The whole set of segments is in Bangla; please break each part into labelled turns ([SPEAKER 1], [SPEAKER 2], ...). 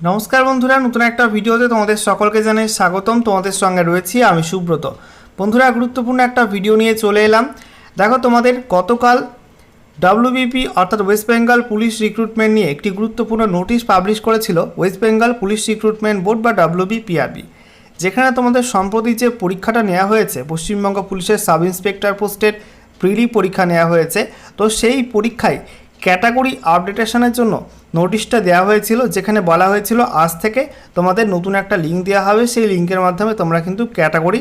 [SPEAKER 1] নমস্কার বন্ধুরা, নতুন একটা ভিডিওতে তোমাদের সকলকে জানাই স্বাগতম। তোমাদের সঙ্গে রয়েছি আমি সুব্রত। বন্ধুরা, গুরুত্বপূর্ণ একটা ভিডিও নিয়ে চলে এলাম। দেখো তোমাদের, গতকাল ডাব্লিউবিপি অর্থাৎ ওয়েস্ট বেঙ্গল পুলিশ রিক্রুটমেন্ট নিয়ে একটি গুরুত্বপূর্ণ নোটিশ পাবলিশ করেছিল West Bengal police recruitment board বা ডাব্লিউবিপিআরবি যেখানে তোমাদের সম্প্রতি যে পরীক্ষাটা নেওয়া হয়েছে, পশ্চিমবঙ্গ পুলিশের সাব ইন্সপেক্টর পোস্টের প্রিলি পরীক্ষা নেওয়া হয়েছে, তো সেই পরীক্ষায় ক্যাটাগরি আপডেটেশনের জন্য নোটিশটা দেওয়া হয়েছিল, যেখানে বলা হয়েছিল, আজ থেকে তোমাদের নতুন একটা লিঙ্ক দেওয়া হবে, সেই লিঙ্কের মাধ্যমে তোমরা কিন্তু ক্যাটাগরি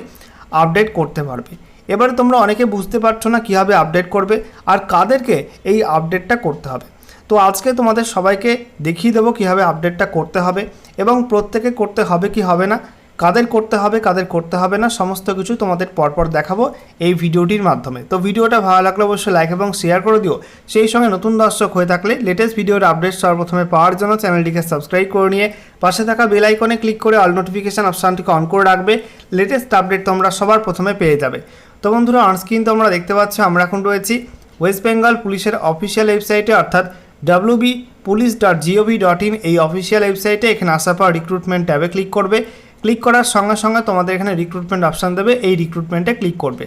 [SPEAKER 1] আপডেট করতে পারবে। এবারে তোমরা অনেকে বুঝতে পারছ না কীভাবে আপডেট করবে আর কাদেরকে এই আপডেটটা করতে হবে। তো আজকে তোমাদের সবাইকে দেখিয়ে দেবো কীভাবে আপডেটটা করতে হবে এবং প্রত্যেকে করতে হবে কি হবে না। কাদের করতে হবে, কাদের করতে হবে না, সমস্ত কিছু তোমাদের পরপর দেখাবো এই ভিডিওটির মাধ্যমে। তো ভিডিওটা ভালো লাগলে অবশ্যই লাইক এবং শেয়ার করে দিও। সেই সঙ্গে নতুন দর্শক হয়ে থাকলে লেটেস্ট ভিডিওর আপডেট সর্বপ্রথমে পাওয়ার জন্য চ্যানেলটিকে সাবস্ক্রাইব করে নিয়ে পাশে থাকা বেল আইকনে ক্লিক করে অল নোটিফিকেশান অপশানটিকে অন করে রাখবে। লেটেস্ট আপডেট তোমরা সবার প্রথমে পেয়ে যাবে। তো বন্ধুরা অনস্ক্রিন তোমরা দেখতে পাচ্ছ, আমরা এখন রয়েছি ওয়েস্ট বেঙ্গল পুলিশের অফিসিয়াল ওয়েবসাইটে অর্থাৎ WB police dot G O V dot in এই অফিসিয়াল ওয়েবসাইটে এখানে আসার পর রিক্রুটমেন্ট ট্যাবে ক্লিক করবে। ক্লিক করার সঙ্গে সঙ্গে তোমাদের এখানে রিক্রুটমেন্ট অপশান দেবে, এই রিক্রুটমেন্টে ক্লিক করবে।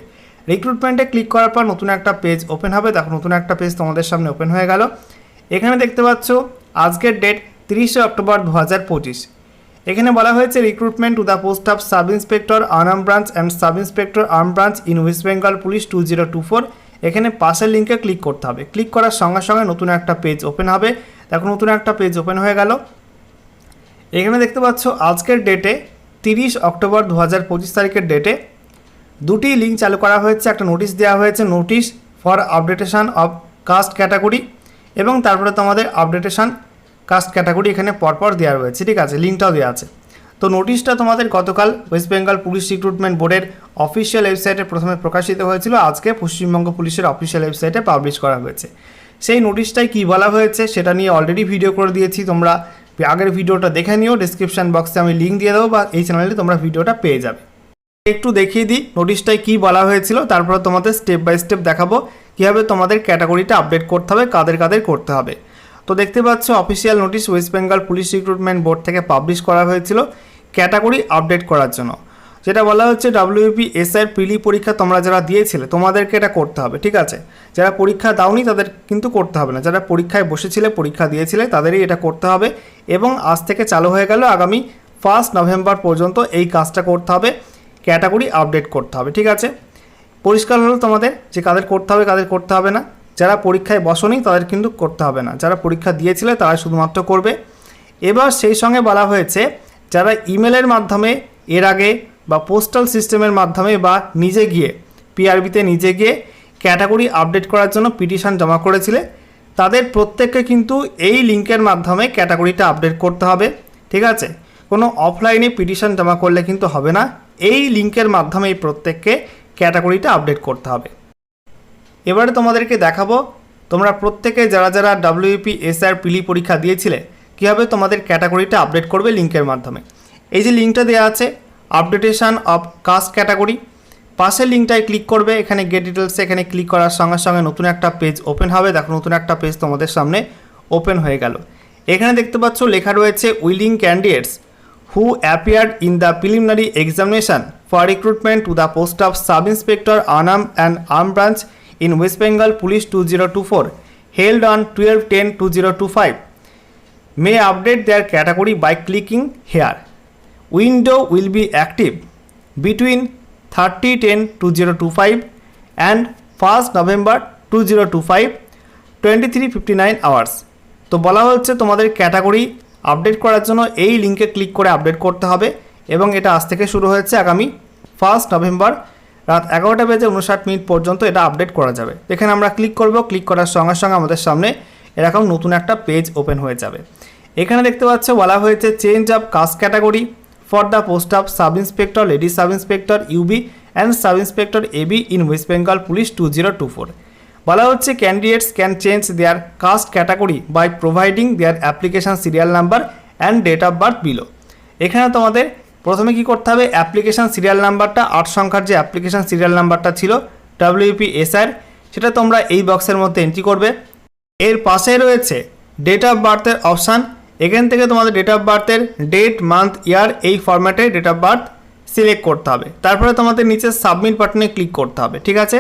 [SPEAKER 1] রিক্রুটমেন্টে ক্লিক করার পর নতুন একটা পেজ ওপেন হবে, দেখো নতুন একটা পেজ তোমাদের সামনে ওপেন হয়ে গেল। এখানে দেখতে পাচ্ছ, আজকের ডেট তিরিশে অক্টোবর দু হাজার পঁচিশ। এখানে বলা হয়েছে recruitment to the post of sub inspector arm branch and sub inspector arm branch in West Bengal police two zero two four এখানে পাশের লিঙ্কে ক্লিক করতে হবে। ক্লিক করার সঙ্গে সঙ্গে নতুন একটা পেজ ওপেন হবে। দেখো নতুন একটা পেজ ওপেন হয়ে গেল। এখানে দেখতে পাচ্ছ, আজকের ডেটে তিরিশ অক্টোবর দু হাজার পঁচিশ তারিখের ডেটে দুটি লিঙ্ক চালু করা হয়েছে। একটা নোটিশ দেওয়া হয়েছে notice for updation of caste category এবং তারপরে তোমাদের আপডেটেশান কাস্ট ক্যাটাগরি এখানে পরপর দেওয়া রয়েছে। ঠিক আছে লিঙ্কটাও দেওয়া আছে। তো নোটিশটা তোমাদের গতকাল ওয়েস্ট বেঙ্গল পুলিশ রিক্রুটমেন্ট বোর্ডের অফিসিয়াল ওয়েবসাইটে প্রথমে প্রকাশিত হয়েছিল। আজকে পশ্চিমবঙ্গ পুলিশের অফিসিয়াল ওয়েবসাইটে পাবলিশ করা হয়েছে। সেই নোটিশটায় কী বলা হয়েছে সেটা নিয়ে অলরেডি ভিডিও করে দিয়েছি। তোমরা আগের ভিডিওটা দেখে নিও ডিসক্রিপশান বক্সে আমি লিঙ্ক দিয়ে দেবো বা এই চ্যানেলে তোমরা ভিডিওটা পেয়ে যাবে। একটু দেখিয়ে দিই নোটিশটায় কী বলা হয়েছিল, তারপর তোমাদের স্টেপ বাই স্টেপ দেখাবো, কীভাবে তোমাদের ক্যাটাগরিটা আপডেট করতে হবে, কাদের কাদের করতে হবে। তো দেখতে পাচ্ছ official notice West Bengal police recruitment board থেকে পাবলিশ করা হয়েছিল ক্যাটাগরি আপডেট করার জন্য। যেটা বলা হচ্ছে ডাব্লিউপি এসআই প্রিলি পরীক্ষা তোমরা যারা দিয়েছিলে, তোমাদেরকে এটা করতে হবে, ঠিক আছে? যারা পরীক্ষা দাওনি, তাদের কিন্তু করতে হবে না। যারা পরীক্ষায় বসেছিলে, পরীক্ষা দিয়েছিলে, তাদেরই এটা করতে হবে এবং আজ থেকে চালু হয়ে গেল আগামী ফার্স্ট নভেম্বর পর্যন্ত এই কাজটা করতে হবে ক্যাটাগরি আপডেট করতে হবে, ঠিক আছে? পরিষ্কার হলো তোমাদের যে কাদের করতে হবে, কাদের করতে হবে না। যারা পরীক্ষায় বসনি, তাদের কিন্তু করতে হবে না। যারা পরীক্ষা দিয়েছিলে, তারা শুধুমাত্র করবে। এবার সেই সঙ্গে বলা হয়েছে, যারা ইমেলের মাধ্যমে এর আগে বা পোস্টাল সিস্টেমের মাধ্যমে বা নিজে গিয়ে পিআরবিতে নিজে গিয়ে ক্যাটাগরি আপডেট করার জন্য পিটিশন জমা করেছিলে। তাদের প্রত্যেককে কিন্তু এই লিঙ্কের মাধ্যমে ক্যাটাগরিটা আপডেট করতে হবে, ঠিক আছে? কোনো অফলাইনে পিটিশন জমা করলে কিন্তু হবে না। এই লিঙ্কের মাধ্যমে এই প্রত্যেককে ক্যাটাগরিটা আপডেট করতে হবে। এবারে তোমাদেরকে দেখাবো, তোমরা প্রত্যেকে যারা যারা ডাব্লিউপি এসআর পিলি পরীক্ষা দিয়েছিলে, কীভাবে তোমাদের ক্যাটাগরিটা আপডেট করবে লিঙ্কের মাধ্যমে। এই যে লিঙ্কটা দেওয়া আছে আপডেটেশন অফ কাস্ট ক্যাটাগরি। পাশের লিঙ্কটায় ক্লিক করবে, এখানে গেট ডিটেলসে এখানে ক্লিক করার সঙ্গে সঙ্গে নতুন একটা পেজ ওপেন হবে। দেখো, নতুন একটা পেজ তোমাদের সামনে ওপেন হয়ে গেল। এখানে দেখতে পাচ্ছ লেখা রয়েছে willing candidates who appeared in the preliminary examination for recruitment to the post of sub inspector Anam and arm branch in West Bengal police two zero two four Bengal Police 2024 held on 12 10 2025 may update their category by clicking here. Window will be active between 30 10 2025 and 1st November 2025 2359 hours. তো বলা হচ্ছে তোমাদের ক্যাটাগরি আপডেট করার জন্য এই লিঙ্কে ক্লিক করে আপডেট করতে হবে এবং এটা আজ থেকে শুরু হয়েছে আগামী ফার্স্ট নভেম্বর রাত এগারোটা বেজে উনষাট মিনিট পর্যন্ত এটা আপডেট করা যাবে এখানে আমরা ক্লিক করব ক্লিক করার সঙ্গে সঙ্গে আমাদের সামনে এরকম নতুন একটা পেজ ওপেন হয়ে যাবে এখানে দেখতে পাচ্ছ বলা হয়েছে change of caste category of sub inspector lady sub inspector UB and sub inspector AB in West Bengal police two zero two four বলা হচ্ছে candidates can change their caste category by providing their application serial number and date of birth below এখানে তোমাদের প্রথমে কি করতে হবে? অ্যাপ্লিকেশান সিরিয়াল নাম্বারটা আট সংখ্যার যে অ্যাপ্লিকেশান সিরিয়াল নাম্বারটা ছিল ডাব্লিউপি এসআর সেটা তোমরা এই বক্সের মধ্যে এন্ট্রি করবে। এর পাশে রয়েছে ডেট অফ বার্থের অপশান এখান থেকে তোমাদের ডেট অফ বার্থের ডেট মান্থ ইয়ার এই ফরম্যাটে ডেট অফ বার্থ সিলেক্ট করতে হবে। তারপরে তোমাদের নিচে সাবমিট বাটনে ক্লিক করতে হবে, ঠিক আছে?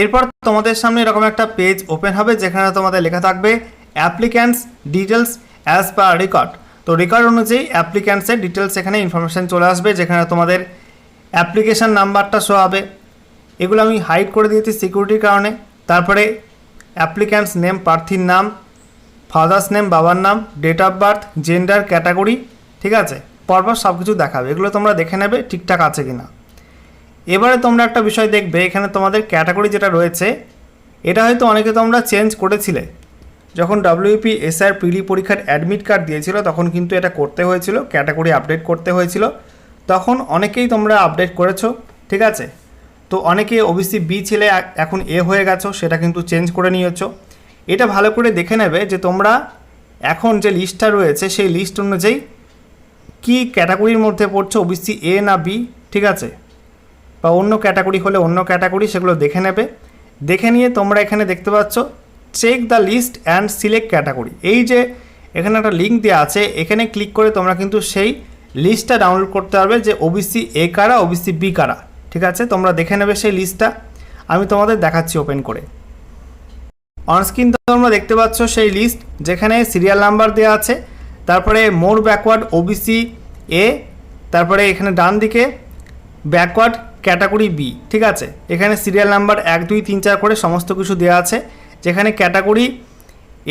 [SPEAKER 1] এরপর তোমাদের সামনে এরকম একটা পেজ ওপেন হবে, যেখানে তোমাদের লেখা থাকবে applicants details as per record তো রেকর্ড অনুযায়ী অ্যাপ্লিক্যান্টসের ডিটেলস এখানে ইনফরমেশান চলে আসবে, যেখানে তোমাদের অ্যাপ্লিকেশান নাম্বারটা শো হবে। এগুলো আমি হাইড করে দিয়েছি সিকিউরিটির কারণে। তারপরে অ্যাপ্লিক্যান্টস নেম প্রার্থীর নাম ফাদার্স নেম বাবার নাম date of birth gender category ঠিক আছে? পরপর সব কিছু দেখাবে। এগুলো তোমরা দেখে নেবে ঠিকঠাক আছে কি না এবারে তোমরা একটা বিষয় দেখবে, এখানে তোমাদের ক্যাটাগরি যেটা রয়েছে, এটা হয়তো অনেকে তোমরা চেঞ্জ করেছিলে। যখন W P S R P D পরীক্ষার অ্যাডমিট কার্ড দিয়েছিল, তখন কিন্তু এটা করতে হয়েছিল ক্যাটাগরি আপডেট করতে হয়েছিল। তখন অনেকেই তোমরা আপডেট করেছ, ঠিক আছে? তো অনেকে ওবিসি বি ছেলে এখন এ হয়ে গেছো, সেটা কিন্তু চেঞ্জ করে নিয়েছো। এটা ভালো করে দেখে নেবে যে তোমরা এখন যে লিস্টটা রয়েছে, সেই লিস্ট অনুযায়ী কী ক্যাটাগরির মধ্যে পড়ছো ওবিসি এ না বি ঠিক আছে? বা অন্য ক্যাটাগরি হলে অন্য ক্যাটাগরি, সেগুলো দেখে নেবে। দেখে নিয়ে তোমরা এখানে দেখতে পাচ্ছ check the list and select category এই যে এখানে একটা লিঙ্ক দেওয়া আছে, এখানে ক্লিক করে তোমরা কিন্তু সেই লিস্টটা ডাউনলোড করতে পারবে যে ওবিসি এ কারা ওবিসি বি কারা। ঠিক আছে? তোমরা দেখে নেবে সেই লিস্টটা আমি তোমাদের দেখাচ্ছি ওপেন করে। অনস্ক্রিন তোমরা দেখতে পাচ্ছ সেই লিস্ট যেখানে সিরিয়াল নাম্বার দেওয়া আছে, তারপরে মোর ব্যাকওয়ার্ড ওবিসি এ তারপরে এখানে ডান দিকে ব্যাকওয়ার্ড ক্যাটাগরি বি ঠিক আছে? এখানে সিরিয়াল নাম্বার এক, দুই, তিন, চার করে সমস্ত কিছু দেওয়া আছে। যেখানে ক্যাটাগরি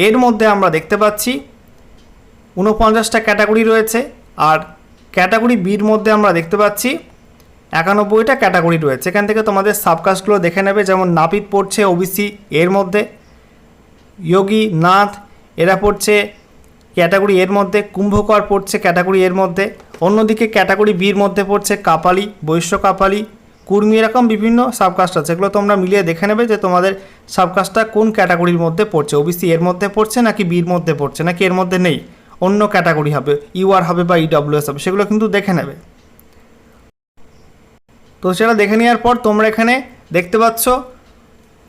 [SPEAKER 1] এর মধ্যে আমরা দেখতে পাচ্ছি উনপঞ্চাশটা ক্যাটাগরি রয়েছে, আর ক্যাটাগরি বির মধ্যে আমরা দেখতে পাচ্ছি একানব্বইটা ক্যাটাগরি রয়েছে। এখান থেকে তোমাদের সাবকাস্টগুলো দেখে নেবে, যেমন নাপিত পড়ছে ওবিসি এর মধ্যে যোগী, নাথ, এরা পড়ছে ক্যাটাগরি এর মধ্যে, কুম্ভকর পড়ছে ক্যাটাগরি এর মধ্যে, অন্যদিকে ক্যাটাগরি বির মধ্যে পড়ছে কাপালি, বৈশ্য কাপালি, কুর্মি এরকম বিভিন্ন সাবকাস্ট আছে। এগুলো তোমরা মিলিয়ে দেখে নেবে যে তোমাদের সাবকাস্টটা কোন ক্যাটাগরির মধ্যে পড়ছে। ওবিসি এর মধ্যে পড়ছে নাকি বির মধ্যে পড়ছে, নাকি এর মধ্যে নেই? অন্য ক্যাটাগরি হবে ইউআর হবে বা ইডব্লিউএস হবে, সেগুলো কিন্তু দেখে নেবে। তো সেটা দেখে নেওয়ার পর তোমরা এখানে দেখতে পাচ্ছ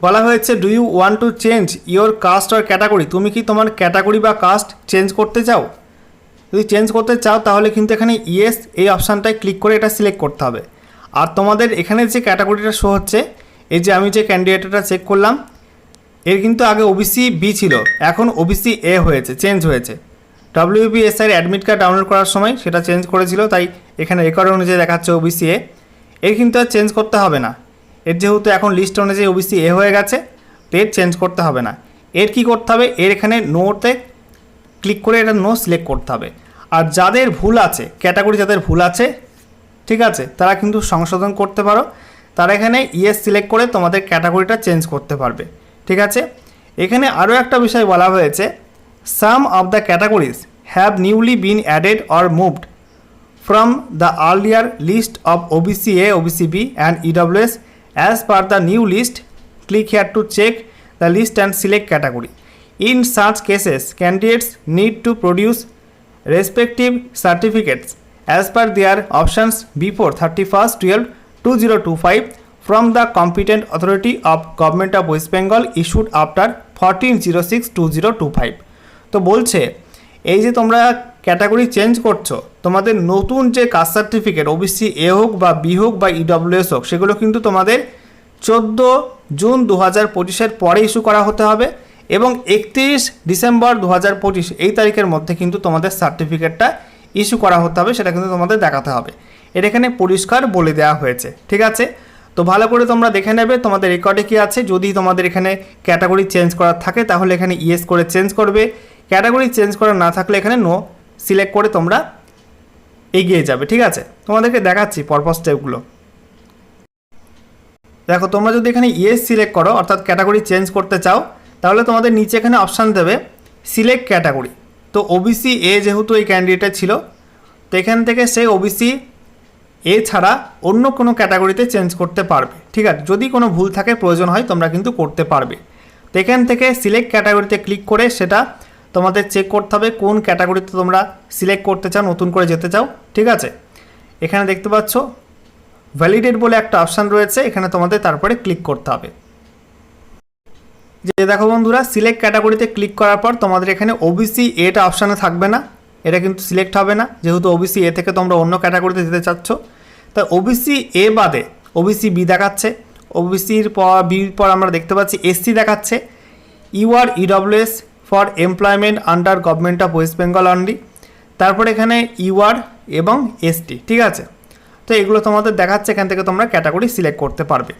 [SPEAKER 1] বলা হয়েছে do you want to change your caste or category তুমি কি তোমার ক্যাটাগরি বা কাস্ট চেঞ্জ করতে চাও? যদি চেঞ্জ করতে চাও, তাহলে কিন্তু এখানে ইয়েস এই অপশানটায় ক্লিক করে এটা সিলেক্ট করতে হবে। আর তোমাদের এখানে যে ক্যাটাগরিটা শো হচ্ছে, এই যে আমি যে ক্যান্ডিডেটটা চেক করলাম, এর কিন্তু আগে ওবিসি বি ছিল, এখন ওবিসি এ হয়েছে চেঞ্জ হয়েছে। ডব্লিউবি এস এর অ্যাডমিট কার্ড ডাউনলোড করার সময় সেটা চেঞ্জ করেছিল, তাই এখানে রেকর্ড অনুযায়ী দেখাচ্ছে ওবিসি এ এর কিন্তু আর চেঞ্জ করতে হবে না। এর যেহেতু এখন লিস্ট অনুযায়ী ওবিসি এ হয়ে গেছে তো এর চেঞ্জ করতে হবে না। এর কি করতে হবে? এর এখানে নোতে ক্লিক করে এটা নো সিলেক্ট করতে হবে। আর যাদের ভুল আছে ক্যাটাগরি যাদের ভুল আছে ঠিক আছে তারা কিন্তু সংশোধন করতে পারো। তারা এখানে ইয়েস সিলেক্ট করে তোমাদের ক্যাটাগরিটা চেঞ্জ করতে পারবে ঠিক আছে? এখানে আরও একটা বিষয় বলা হয়েছে some of the categories have newly been added or moved from the earlier list of OBC A, OBC B and EWS as per the new list click here to check the list and select category in search cases candidates need to produce respective certificates as per their options before thirty first twelve two zero two five from the competent authority of government of West Bengal issued after fourteen zero six two zero two five তো বলছে, এই যে তোমরা ক্যাটাগরি চেঞ্জ করছ, তোমাদের নতুন যে কাস্ট সার্টিফিকেট ওবিসি এ হোক বা বি হোক বা ইডব্লিউএস হোক, সেগুলো কিন্তু তোমাদের চোদ্দ জুন দু হাজার পঁচিশের পরে ইস্যু করা হতে হবে এবং একত্রিশ ডিসেম্বর দু হাজার পঁচিশ এই তারিখের মধ্যে কিন্তু তোমাদের সার্টিফিকেটটা ইস্যু করা হতে হবে, সেটা কিন্তু তোমাদের দেখাতে হবে। এটা এখানে পরিষ্কার বলে দেওয়া হয়েছে, ঠিক আছে? তো ভালো করে তোমরা দেখে নেবে, তোমাদের রেকর্ডে কী আছে? যদি তোমাদের এখানে ক্যাটাগরি চেঞ্জ করার থাকে, তাহলে এখানে ইয়েস করে চেঞ্জ করবে। ক্যাটাগরি চেঞ্জ করা না থাকলে এখানে নো সিলেক্ট করে তোমরা এগিয়ে যাবে, ঠিক আছে? তোমাদেরকে দেখাচ্ছি পরপর স্টেপগুলো দেখো, তোমরা যদি এখানে ইয়েস সিলেক্ট করো, অর্থাৎ ক্যাটাগরি চেঞ্জ করতে চাও, তাহলে তোমাদের নিচে এখানে অপশান দেবে সিলেক্ট ক্যাটাগরি তো ওবিসি এ যেহেতু এই ক্যান্ডিডেট ছিল, তো এখান থেকে সে ওবিসি এ ছাড়া অন্য কোনো ক্যাটাগরিতে চেঞ্জ করতে পারবে, ঠিক আছে? যদি কোনো ভুল থাকে, প্রয়োজন হয়, তোমরা কিন্তু করতে পারবে। তো এখান থেকে সিলেক্ট ক্যাটাগরিতে ক্লিক করে সেটা তোমাদের চেক করতে হবে কোন ক্যাটাগরিতে তোমরা সিলেক্ট করতে চাও, নতুন করে যেতে চাও, ঠিক আছে? এখানে দেখতে পাচ্ছ ভ্যালিডেট বলে একটা অপশান রয়েছে, এখানে তোমাদের তারপরে ক্লিক করতে হবে। যে দেখো বন্ধুরা সিলেক্ট ক্যাটাগরিতে ক্লিক করার পর তোমাদের এখানে ওবিসি এটা অপশানে থাকবে না, এটা কিন্তু সিলেক্ট হবে না, যেহেতু ওবিসি এ থেকে তোমরা অন্য ক্যাটাগরিতে যেতে চাচ্ছ। তাই ওবিসি এ বাদে ওবিসি বি দেখাচ্ছে ওবিসির পর বির পর আমরা দেখতে পাচ্ছি এসসি দেখাচ্ছে UR EWS for employment under government of West Bengal only. তারপর এখানে ইউআর এবং এসটি, ঠিক আছে? তো এগুলো তোমাদের দেখাচ্ছে, এখান থেকে তোমরা ক্যাটাগরি সিলেক্ট করতে পারবে।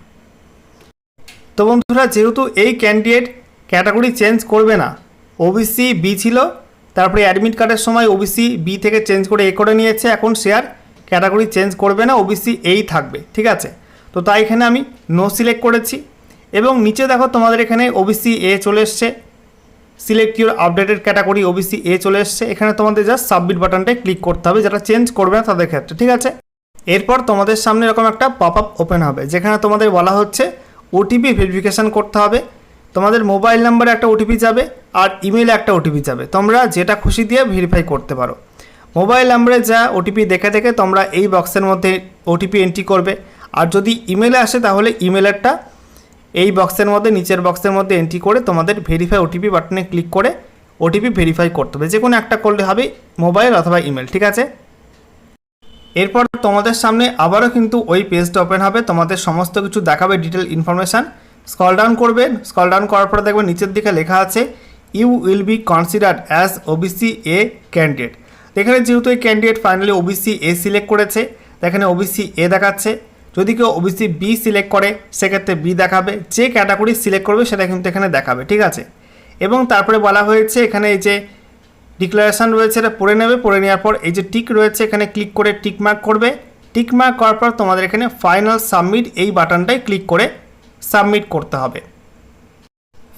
[SPEAKER 1] তো বন্ধুরা, যেহেতু এই ক্যান্ডিডেট ক্যাটাগরি চেঞ্জ করবে না ওবিসি বি ছিল, তারপরে অ্যাডমিট কার্ডের সময় ওবিসি বি থেকে চেঞ্জ করে এ করে নিয়েছে, এখন শেয়ার ক্যাটাগরি চেঞ্জ করবে না ওবিসি এই থাকবে, ঠিক আছে? তো তাই এখানে আমি নো সিলেক্ট করেছি। এবং নিচে দেখো তোমাদের এখানে ওবিসি এ চলে এসছে select your updated category OBC A চলে এসছে। এখানে তোমাদের জাস্ট সাবমিট বাটনটায় ক্লিক করতে হবে, যেটা চেঞ্জ করবে না তাদের ক্ষেত্রে, ঠিক আছে? এরপর তোমাদের সামনে এরকম একটা পপ আপ ওপেন হবে, যেখানে তোমাদের বলা হচ্ছে ওটিপি ভেরিফিকেশান করতে হবে। তোমাদের মোবাইল নাম্বারে একটা ওটিপি যাবে আর ইমেলে একটা ওটিপি যাবে। তোমরা যেটা খুশি দিয়ে ভেরিফাই করতে পারো। মোবাইল নাম্বারে যা ওটিপি দেখে দেখে তোমরা এই বক্সের মধ্যে ওটিপি এন্ট্রি করবে। আর যদি ইমেলে আসে তাহলে ইমেলেরটা এই বক্সের মধ্যে, নিচের বক্সের মধ্যে এন্ট্রি করে তোমাদের ভেরিফাই ওটিপি বাটনে ক্লিক করে ওটিপি ভেরিফাই করতে হবে। যে কোনো একটা করলে হবে মোবাইল অথবা ইমেল ঠিক আছে? এরপর তোমাদের সামনে আবারও কিন্তু ওই পেজটা ওপেন হবে। তোমাদের সমস্ত কিছু দেখাবে ডিটেল ইনফরমেশান স্কল ডাউন করবেন স্কল ডাউন করার পরে দেখবেন নিচের দিকে লেখা আছে you will be considered as OBC A candidate এখানে যেহেতু এই candidate finally OBC A select করেছে, এখানে ওবিসি এ দেখাচ্ছে। যদি কেউ ওবিসি বি সিলেক্ট করে, সেক্ষেত্রে বি দেখাবে। যে ক্যাটাগরি সিলেক্ট করবে, সেটা কিন্তু এখানে দেখাবে, ঠিক আছে? এবং তারপরে বলা হয়েছে এখানে এই যে ডিক্লারেশন রয়েছে, এটা পড়ে নেবে। পড়ে নেওয়ার পর এই যে টিক রয়েছে, এখানে ক্লিক করে টিক মার্ক করবে। টিক মার্ক করার পর তোমাদের এখানে ফাইনাল সাবমিট এই বাটনটাই ক্লিক করে সাবমিট করতে হবে।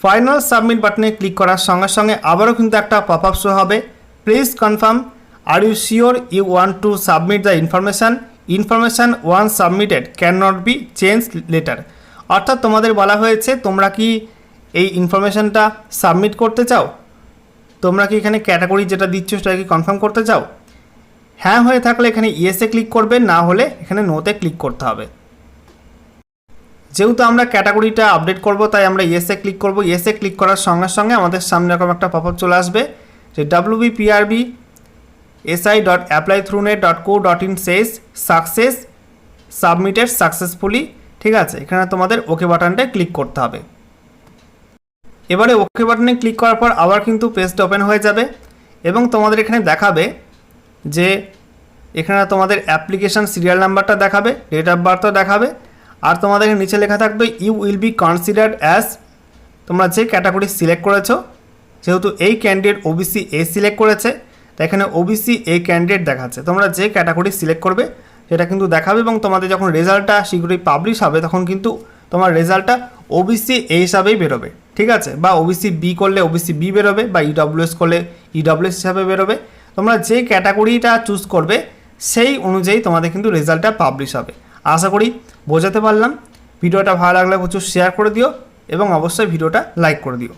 [SPEAKER 1] ফাইনাল সাবমিট বাটনে ক্লিক করার সঙ্গে সঙ্গে আবারও কিন্তু একটা পপ আপ শো হবে। Please confirm are you sure you want to submit the information information once submitted can not be change later অর্থাৎ তোমাদের বলা হয়েছে, তোমরা কি এই ইনফরমেশানটা সাবমিট করতে চাও? তোমরা কি এখানে ক্যাটাগরি যেটা দিচ্ছ সেটা কি কনফার্ম করতে চাও? হ্যাঁ হয়ে থাকলে এখানে ইয়েসে ক্লিক করবে, না হলে এখানে নোতে ক্লিক করতে হবে। যেহেতু আমরা ক্যাটাগরিটা আপডেট করব, তাই আমরা ইয়েসে ক্লিক করব। ইয়েসে ক্লিক করার সঙ্গে সঙ্গে আমাদের সামনে এরকম একটা পপ চলে আসবে, যে W B P R B S I dot apply through net dot co dot in Cesc success submitted successfully ঠিক আছে? এখানে তোমাদের ওকে বাটনটায় ক্লিক করতে হবে। এবারে ওকে বাটনে ক্লিক করার পর আবার কিন্তু পেজটা ওপেন হয়ে যাবে এবং তোমাদের এখানে দেখাবে যে এখানে তোমাদের অ্যাপ্লিকেশান সিরিয়াল নাম্বারটা দেখাবে ডেট অফ বার্থও দেখাবে, আর তোমাদের নিচে লেখা থাকবে you will be considered as তোমরা যে ক্যাটাগরি সিলেক্ট করেছ, যেহেতু এই ক্যান্ডিডেট ওবিসি এ সিলেক্ট করেছে তাই এখানে ওবিসি এ ক্যান্ডিডেট দেখাচ্ছে। তোমরা যে ক্যাটাগরি সিলেক্ট করবে, সেটা কিন্তু দেখাবে এবং তোমাদের যখন রেজাল্টটা শীঘ্রই পাবলিশ হবে, তখন কিন্তু তোমার রেজাল্টটা ওবিসি এ হিসাবেই বেরোবে। ঠিক আছে? বা ওবিসি বি করলে ওবিসি বি বেরোবে বা ইডব্লিউএস করলে ইডব্লিউএস হিসাবে বেরোবে। তোমরা যে ক্যাটাগরিটা চুজ করবে, সেই অনুযায়ী তোমাদের কিন্তু রেজাল্টটা পাবলিশ হবে। আশা করি বোঝাতে পারলাম। ভিডিওটা ভালো লাগলে প্রচুর শেয়ার করে দিও এবং অবশ্যই ভিডিওটা লাইক করে দিও।